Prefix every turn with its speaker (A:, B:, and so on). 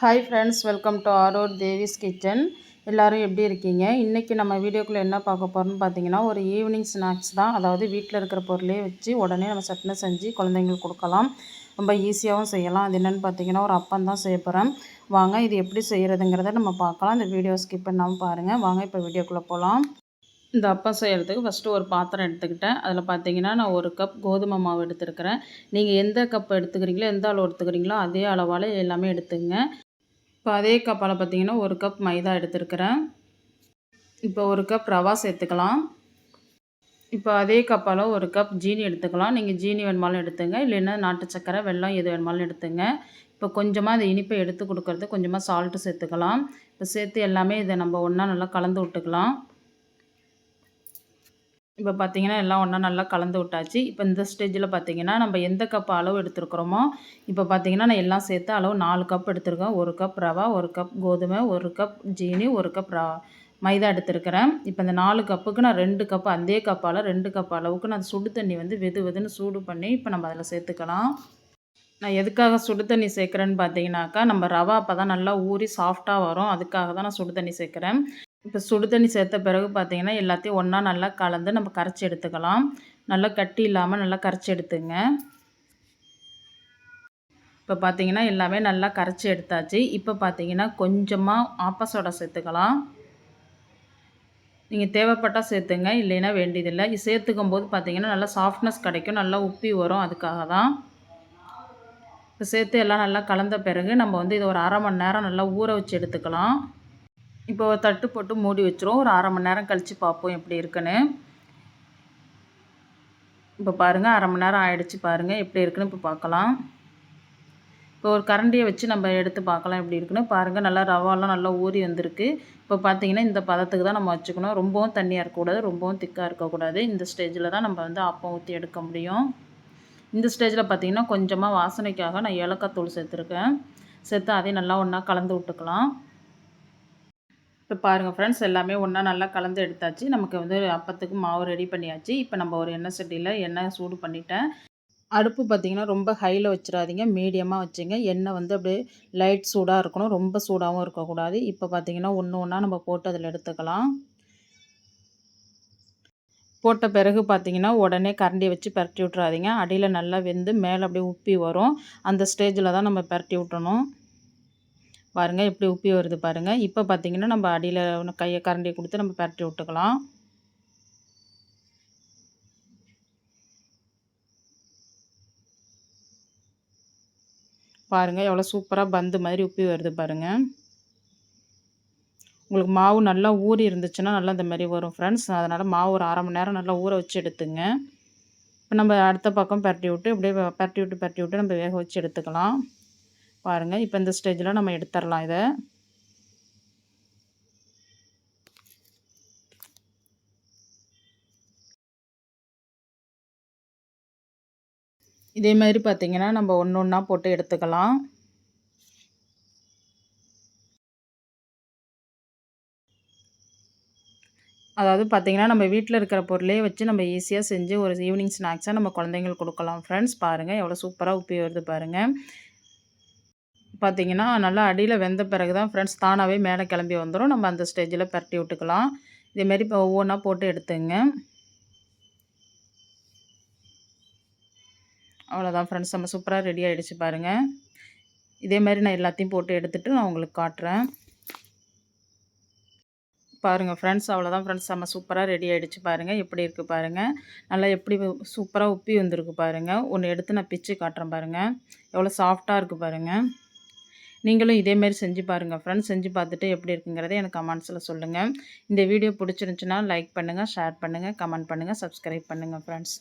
A: Hi friends welcome to ஆரோர் Devi's kitchen எல்லோரும் எப்படி இருக்கீங்க? இன்றைக்கி நம்ம வீடியோக்குள்ளே என்ன பார்க்க போகிறோம்னு பார்த்தீங்கன்னா ஒரு ஈவினிங் ஸ்நாக்ஸ் தான். அதாவது வீட்டில் இருக்கிற பொருளே வச்சு உடனே நம்ம சட்னி செஞ்சு குழந்தைங்களுக்கு கொடுக்கலாம். ரொம்ப ஈஸியாகவும் செய்யலாம். அது என்னென்னு பார்த்தீங்கன்னா ஒரு அப்பம் தான் செய்ய போகிறேன் வாங்க இது எப்படி செய்கிறதுங்கிறத நம்ம பார்க்கலாம். இந்த வீடியோ ஸ்கிப் பண்ணாமல் பாருங்கள் வாங்க இப்போ வீடியோக்குள்ளே போகலாம் இந்த அப்பம் செய்கிறதுக்கு ஃபஸ்ட்டு ஒரு பாத்திரம் எடுத்துக்கிட்டேன். அதில் பார்த்தீங்கன்னா நான் ஒரு கப் கோதுமை மாவு எடுத்துருக்கிறேன். நீங்கள் எந்த கப் எடுத்துக்கிறீங்களோ எந்த அளவு எடுத்துக்கிறீங்களோ அதே அளவால் எல்லாமே எடுத்துங்க. இப்போ அதே கப்பால் பார்த்திங்கன்னா ஒரு கப் மைதா எடுத்துருக்கிறேன். இப்போ ஒரு கப் ரவா சேர்த்துக்கலாம். இப்போ அதே கப்பால் ஒரு கப் ஜீனி எடுத்துக்கலாம். நீங்கள் ஜீனி வேணுமாலும் எடுத்துங்க. இல்லைன்னா நாட்டு சக்கரை வெள்ளம் எது வேணுமாலும் எடுத்துங்க. இப்போ கொஞ்சமாக அந்த இனிப்பை எடுத்து கொடுக்கறது கொஞ்சமாக சால்ட்டு சேர்த்துக்கலாம். இப்போ சேர்த்து எல்லாமே இதை நம்ம ஒன்றா நல்லா கலந்து விட்டுக்கலாம். இப்போ பார்த்திங்கன்னா எல்லாம் ஒன்றா நல்லா கலந்து விட்டாச்சு. இப்போ இந்த ஸ்டேஜில் பார்த்திங்கன்னா நம்ம எந்த கப் அளவு எடுத்துருக்குறோமோ இப்போ பார்த்திங்கன்னா நான் எல்லாம் சேர்த்து அளவு நாலு கப் எடுத்துருக்கேன். ஒரு கப் ரவா ஒரு கப் கோதுமை ஒரு கப் ஜீனி ஒரு கப் ரவா மைதா எடுத்துருக்கிறேன். இப்போ இந்த நாலு கப்புக்கு நான் ரெண்டு கப் அதே கப்பால் ரெண்டு கப் அளவுக்கு நான் சுடு தண்ணி வந்து வெது வெதுன்னு சூடு பண்ணி இப்போ நம்ம அதில் சேர்த்துக்கலாம். நான் எதுக்காக சுடு தண்ணி சேர்க்குறேன்னு பார்த்தீங்கன்னாக்கா நம்ம ரவா அப்போ தான் நல்லா ஊறி சாஃப்டாக வரும். அதுக்காக தான் நான் சுடு தண்ணி சேர்க்குறேன். இப்போ சுடு தண்ணி சேர்த்த பிறகு பார்த்திங்கன்னா எல்லாத்தையும் ஒன்றா நல்லா கலந்து நம்ம கரைச்சி எடுத்துக்கலாம். நல்லா கட்டி இல்லாமல் நல்லா கரைச்சி எடுத்துங்க. இப்போ பார்த்திங்கன்னா எல்லாமே நல்லா கரைச்சி எடுத்தாச்சு. இப்போ பார்த்திங்கன்னா கொஞ்சமாக ஆப்பசோடா சேர்த்துக்கலாம். நீங்கள் தேவைப்பட்டால் சேர்த்துங்க இல்லைன்னா வேண்டியதில்லை. சேர்த்துக்கும் போது பார்த்திங்கன்னா நல்லா சாஃப்ட்னஸ் கிடைக்கும் நல்லா உப்பி வரும் அதுக்காக தான். இப்போ சேர்த்து எல்லாம் நல்லா கலந்த பிறகு நம்ம வந்து இதை ஒரு அரை மணி நேரம் நல்லா ஊற வச்சு எடுத்துக்கலாம். இப்போ ஒரு தட்டு போட்டு மூடி வச்சுருவோம். ஒரு அரை மணி நேரம் கழித்து பார்ப்போம் எப்படி இருக்குன்னு. இப்போ பாருங்கள் அரை மணி நேரம் ஆகிடுச்சு பாருங்கள் எப்படி இருக்குன்னு இப்போ பார்க்கலாம். இப்போ ஒரு கரண்டியை வச்சு நம்ம எடுத்து பார்க்கலாம் எப்படி இருக்குன்னு. பாருங்கள் நல்லா ரவாலாம் நல்லா ஊறி வந்திருக்கு. இப்போ பார்த்தீங்கன்னா இந்த பதத்துக்கு தான் நம்ம வச்சுக்கணும். ரொம்பவும் தண்ணியாக இருக்கக்கூடாது ரொம்பவும் திக்காக இருக்கக்கூடாது. இந்த ஸ்டேஜில் தான் நம்ம வந்து அப்பம் ஊற்றி எடுக்க முடியும். இந்த ஸ்டேஜில் பார்த்திங்கன்னா கொஞ்சமாக வாசனைக்காக நான் ஏலக்காய் தூள் சேர்த்துருக்கேன். சேர்த்து அதையும் நல்லா ஒன்றா கலந்து விட்டுக்கலாம். இப்போ பாருங்கள் ஃப்ரெண்ட்ஸ் எல்லாமே ஒன்றா நல்லா கலந்து எடுத்தாச்சு. நமக்கு வந்து அப்பத்துக்கு மாவு ரெடி பண்ணியாச்சு. இப்போ நம்ம ஒரு எண்ணெய் சட்டியில் எண்ணெய் சூடு பண்ணிட்டேன். அடுப்பு பார்த்திங்கன்னா ரொம்ப ஹையில் வச்சிடாதீங்க. மீடியமாக வச்சுங்க. எண்ணெய் வந்து அப்படியே லைட் சூடாக இருக்கணும். ரொம்ப சூடாகவும் இருக்கக்கூடாது. இப்போ பார்த்திங்கன்னா ஒன்று ஒன்றா நம்ம போட்டு அதில் எடுத்துக்கலாம். போட்ட பிறகு பார்த்திங்கன்னா உடனே கரண்டியை வச்சு பரட்டி விட்றாதீங்க அடியில் நல்லா வெந்து மேலே அப்படியே உப்பி வரும். அந்த ஸ்டேஜில் தான் நம்ம பரட்டி விட்டணும். பாருங்கள் எப்படி உப்பி வருது பாருங்கள் இப்போ பார்த்திங்கன்னா நம்ம அடியில் கையை கரண்டியை கொடுத்து நம்ம பரட்டி விட்டுக்கலாம். பாருங்கள் எவ்வளோ சூப்பராக பந்து மாதிரி உப்பி வருது பாருங்கள் உங்களுக்கு மாவு நல்லா ஊறி இருந்துச்சுன்னா நல்லா இந்த மாதிரி வரும் ஃப்ரெண்ட்ஸ் அதனால் மாவு ஒரு அரை மணி நேரம் நல்லா ஊற வச்சு எடுத்துங்க. இப்போ நம்ம அடுத்த பக்கம் பரட்டி விட்டு இப்படியே பரட்டி விட்டு பரட்டி விட்டு நம்ம வேக வச்சு எடுத்துக்கலாம். பாருங்கள் இப்போ இந்த ஸ்டேஜில் நம்ம எடுத்துடலாம் இதை. இதே மாதிரி பார்த்திங்கன்னா நம்ம ஒன்று ஒன்றா போட்டு எடுத்துக்கலாம். அதாவது பார்த்திங்கன்னா நம்ம வீட்டில் இருக்கிற பொருளே வச்சு நம்ம ஈஸியாக செஞ்சு ஒரு ஈவினிங் ஸ்நாக்ஸாக நம்ம குழந்தைங்களுக்கு கொடுக்கலாம். ஃப்ரெண்ட்ஸ் பாருங்கள் எவ்வளோ சூப்பராக உப்பி வருது பாருங்கள் பார்த்திங்கன்னா நல்லா அடியில் வெந்த பிறகு தான் ஃப்ரெண்ட்ஸ் தானாகவே மேலே கிளம்பி வந்துடும் நம்ம அந்த ஸ்டேஜில் பரட்டி விட்டுக்கலாம். இதேமாரி இப்போ ஒவ்வொன்றா போட்டு எடுத்துங்க. அவ்வளோதான் ஃப்ரெண்ட்ஸ் நம்ம சூப்பராக ரெடி ஆகிடுச்சு பாருங்கள் இதே மாதிரி நான் எல்லாத்தையும் போட்டு எடுத்துகிட்டு நான் உங்களுக்கு காட்டுறேன். பாருங்கள் ஃப்ரெண்ட்ஸ் அவ்வளோதான் ஃப்ரெண்ட்ஸ் நம்ம சூப்பராக ரெடி ஆகிடுச்சு பாருங்கள் எப்படி இருக்குது பாருங்கள் நல்லா எப்படி சூப்பராக உப்பி வந்திருக்கு பாருங்கள் ஒன்று எடுத்து நான் பிச்சு காட்டுறேன் பாருங்கள் எவ்வளோ சாஃப்டாக இருக்குது பாருங்கள் நீங்களும் இதேமாரி செஞ்சு பாருங்கள் ஃப்ரெண்ட்ஸ் செஞ்சு பார்த்துட்டு எப்படி இருக்குங்கிறத எனக்கு கமெண்ட்ஸில் சொல்லுங்கள் இந்த வீடியோ பிடிச்சிருந்துச்சுன்னா லைக் பண்ணுங்கள் ஷேர் பண்ணுங்கள் கமெண்ட் பண்ணுங்கள் சப்ஸ்கிரைப் பண்ணுங்கள் ஃப்ரெண்ட்ஸ்